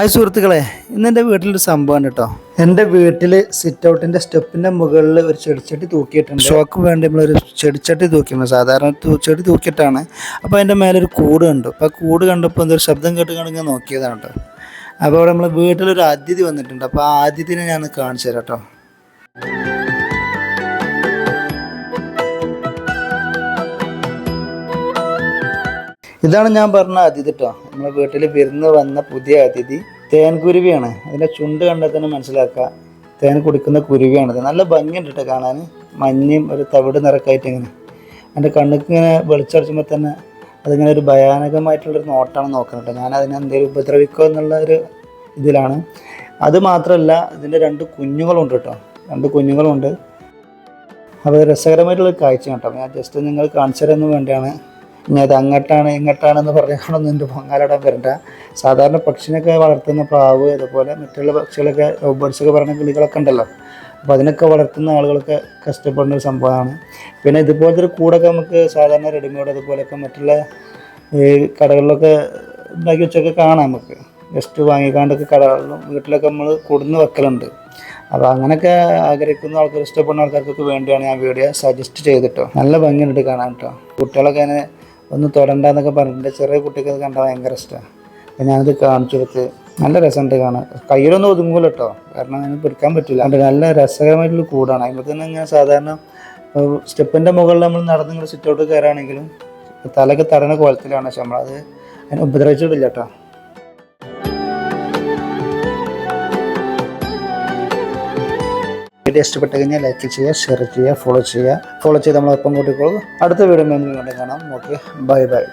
Hi സുഹൃത്തുക്കളെ. ഇന്ന് എന്റെ വീട്ടിലൊരു സംഭവമാണ് കേട്ടോ. എന്റെ വീട്ടിൽ സിറ്റ് ഔട്ടിന്റെ സ്റ്റെപ്പിന്റെ മുകളിൽ ഒരു ചെടിച്ചട്ടി തൂക്കിയിട്ടുണ്ട്. ഷോക്ക് വേണ്ടി നമ്മളൊരു ചെടിച്ചട്ടി തൂക്കിയിട്ടുണ്ട് സാധാരണ ചെടി തൂക്കിയിട്ടാണ്. അപ്പോൾ അതിന്റെ മേലെ ഒരു കൂട് കണ്ടു. അപ്പോൾ കൂട് കണ്ടപ്പോൾ എന്തൊരു ശബ്ദം കേട്ട് കണ്ടെങ്കിൽ നോക്കിയതാണ് കേട്ടോ. അപ്പോൾ അവിടെ നമ്മൾ വീട്ടിലൊരു അതിഥി വന്നിട്ടുണ്ട്. അപ്പോൾ ആ അതിഥിനെ ഞാൻ കാണിച്ചു തരാം കേട്ടോ. ഇതാണ് ഞാൻ പറഞ്ഞ അതിഥി കേട്ടോ നമ്മുടെ വീട്ടിൽ വിരുന്ന് വന്ന പുതിയ അതിഥി തേൻകുരുവിയാണ് അതിന്റെ ചുണ്ട് കണ്ടാൽ തന്നെ മനസ്സിലാക്കുക. തേൻ കുടിക്കുന്ന കുരുവിയാണിത്. നല്ല ഭംഗിയുണ്ട് കേട്ടോ കാണാൻ. മഞ്ഞയും ഒരു തവിട് നിറക്കായിട്ട് ഇങ്ങനെ. എന്റെ കണ്ണുക്ക് ഇങ്ങനെ വെളിച്ചടിച്ചുമ്പോൾ തന്നെ അതിങ്ങനെ ഒരു ഭയാനകമായിട്ടുള്ളൊരു നോട്ടാണ് നോക്കുന്നത് ഞാൻ അതിനെ എന്തെങ്കിലും ഉപദ്രവിക്കോ എന്നുള്ള ഒരു ഇതിലാണ്. അത് മാത്രമല്ല ഇതിന്റെ രണ്ട് കുഞ്ഞുങ്ങളുണ്ട് കേട്ടോ രണ്ട് കുഞ്ഞുങ്ങളുണ്ട്. അപ്പോൾ രസകരമായിട്ടുള്ള കാഴ്ച കേട്ടോ ഞാൻ ജസ്റ്റ് നിങ്ങൾ കാണിച്ചു തരുന്നതിന് വേണ്ടിയാണ്. ഇനി അത് അങ്ങോട്ടാണ് ഇങ്ങോട്ടാണെന്ന് പറഞ്ഞാണൊന്നും എന്റെ പൊങ്ങാലിടാൻ വരണ്ട. സാധാരണ പക്ഷിനൊക്കെ വളർത്തുന്ന പ്രാവ് അതുപോലെ മറ്റുള്ള പക്ഷികളൊക്കെ ബേർഡ്സൊക്കെ പറഞ്ഞ കിളികളൊക്കെ ഉണ്ടല്ലോ. അപ്പോൾ അതിനൊക്കെ വളർത്തുന്ന ആളുകളൊക്കെ കഷ്ടപ്പെടുന്ന ഒരു സംഭവമാണ്. പിന്നെ ഇതുപോലത്തെ ഒരു കൂടൊക്കെ നമുക്ക് സാധാരണ റെഡിമെയ്ഡ് അതുപോലെയൊക്കെ മറ്റുള്ള ഈ കടകളിലൊക്കെ ഉണ്ടാക്കി വെച്ചൊക്കെ കാണാം നമുക്ക്. ജസ്റ്റ് വാങ്ങിക്കാണ്ടൊക്കെ കടകളിലും വീട്ടിലൊക്കെ നമ്മൾ കൊടുന്ന് വെക്കലുണ്ട്. അപ്പോൾ അങ്ങനെയൊക്കെ ആഗ്രഹിക്കുന്ന ആൾക്കാർ ഇഷ്ടപ്പെടുന്ന ആൾക്കാർക്കൊക്കെ വേണ്ടിയാണ് ഞാൻ വീഡിയോ സജസ്റ്റ് ചെയ്തിട്ടോ നല്ല ഭംഗിയുണ്ട് കാണാൻ കേട്ടോ കുട്ടികളൊക്കെ അതിനെ ഒന്ന് തൊടണ്ടെന്നൊക്കെ പറഞ്ഞിട്ട് ചെറിയ കുട്ടിക്ക് അത് കണ്ടാൽ ഭയങ്കര ഇഷ്ടമാണ് അപ്പം ഞാനത് കാണിച്ചു കൊടുത്ത് നല്ല രസമുണ്ട് കാണാൻ. കയ്യിലൊന്നും ഒതുങ്ങൂല കേട്ടോ കാരണം അതിന് പിടിക്കാൻ പറ്റില്ല അത് നല്ല രസകരമായിട്ടുള്ള കൂടാണ്. അതിന്റെ തന്നെ ഞാൻ സാധാരണ സ്റ്റെപ്പിന്റെ മുകളിൽ നമ്മൾ നടന്ന് ഇങ്ങനെ സിറ്റ് ഔട്ട് കയറുകയാണെങ്കിലും തലയൊക്കെ തടണ കോലത്തിലാണ് പക്ഷെ നമ്മളത് അതിനെ ഉപദ്രവിച്ചിട്ടില്ല കേട്ടോ വീഡിയോ ഇഷ്ടപ്പെട്ട് കഴിഞ്ഞാൽ ലൈക്ക് ചെയ്യുക ഷെയർ ചെയ്യുക ഫോളോ ചെയ്യുക. ഫോളോ ചെയ്ത് നമ്മളൊപ്പം കൂട്ടിക്കോളൂ. അടുത്ത വീഡിയോ വീണ്ടും കാണാം. Okay bye bye